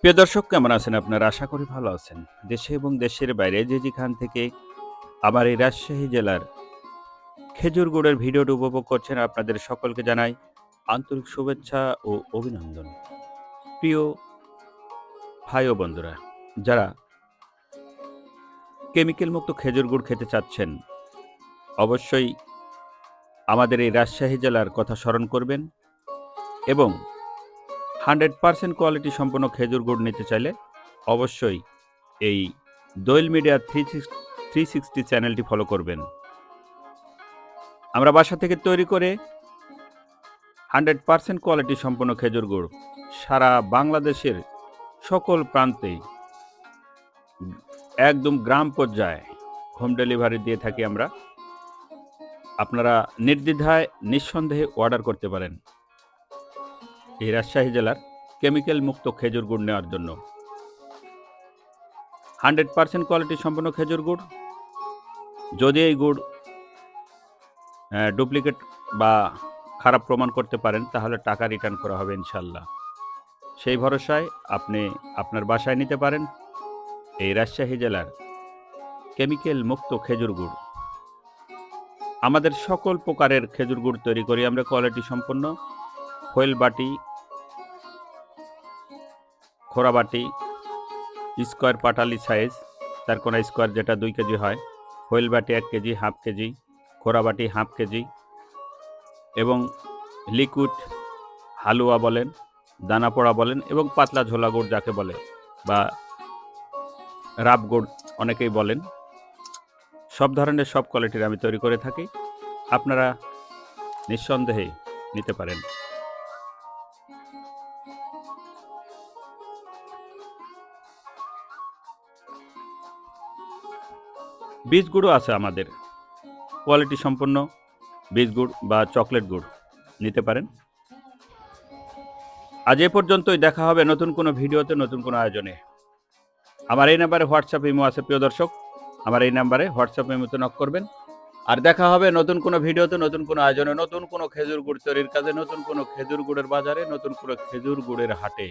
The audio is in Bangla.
প্রিয় দর্শক, কেমন আছেন আপনারা? আশা করি ভালো আছেন। দেশে এবং দেশের বাইরে যে যেখান থেকে আমার এই রাজশাহী জেলার খেজুর গুড়ের ভিডিওটি উপভোগ করছেন, আপনাদের সকলকে জানাই আন্তরিক শুভেচ্ছা ও অভিনন্দন। প্রিয় ভাই ও বন্ধুরা, যারা কেমিক্যাল মুক্ত খেজুর গুড় খেতে চাচ্ছেন, অবশ্যই আমাদের এই রাজশাহী জেলার কথা স্মরণ করবেন এবং হান্ড্রেড পার্সেন্ট কোয়ালিটি সম্পন্ন খেজুর গুড় নিতে চাইলে অবশ্যই এই Doyel media three three sixty চ্যানেলটি ফলো করবেন। আমরা বাসা থেকে তৈরি করে হান্ড্রেড পার্সেন্ট কোয়ালিটি সম্পন্ন খেজুর গুড় সারা বাংলাদেশের সকল প্রান্তে একদম গ্রাম পর্যায়ে হোম ডেলিভারি দিয়ে থাকি আমরা। আপনারা নির্দ্বিধায়, নিঃসন্দেহে অর্ডার করতে পারেন। এই রাজশাহী জেলার কেমিক্যাল মুক্ত খেজুর গুড় নেওয়ার জন্য। হান্ড্রেড পার্সেন্ট কোয়ালিটি সম্পন্ন খেজুর গুড়। যদি এই গুড় ডুপ্লিকেট বা খারাপ প্রমাণ করতে পারেন, তাহলে টাকা রিটার্ন করা হবে ইনশাল্লাহ সেই ভরসায় আপনি আপনার বাসায় নিতে পারেন এই রাজশাহী জেলার কেমিক্যাল মুক্ত খেজুর গুড়। আমাদের সকল প্রকারের খেজুর গুড় তৈরি করি। আমরা কোয়ালিটি সম্পন্ন ফয়েল বাটি খোরা বাটি স্কোয়ার পাটালি সাইজ চার কোনা স্কোয়ার যেটা দুই কেজি হয়। হোয়েল বাটি এক কেজি, হাফ কেজি খোরা বাটি হাফ কেজি এবং লিকুইড হালুয়া বলেন দানা পোড়া বলেন এবং পাতলা ঝোলা গুড় যাকে বলে বা রাব গুড় অনেকেই বলেন। সব ধরনের, সব কোয়ালিটির আমি তৈরি করে থাকি। আপনারা নিঃসন্দেহে নিতে পারেন। বীজ গুঁড়ো আছে আমাদের। কোয়ালিটি সম্পন্ন বীজ গুড় বা চকলেট গুড় নিতে পারেন। আজ এ পর্যন্তই দেখা হবে নতুন কোনো ভিডিওতে, নতুন কোনো আয়োজনে। আমার এই নাম্বারে হোয়াটসঅ্যাপ ইমো আছে, প্রিয় দর্শক। আমার এই নাম্বারে হোয়াটসঅ্যাপ ইমোতে নক করবেন। আর দেখা হবে নতুন কোনো ভিডিওতে, নতুন কোনো আয়োজনে, নতুন কোনো খেজুর গুড় তৈরির কাজে, নতুন কোনো খেজুর গুড়ের বাজারে, নতুন কোনো খেজুর গুড়ের হাটে।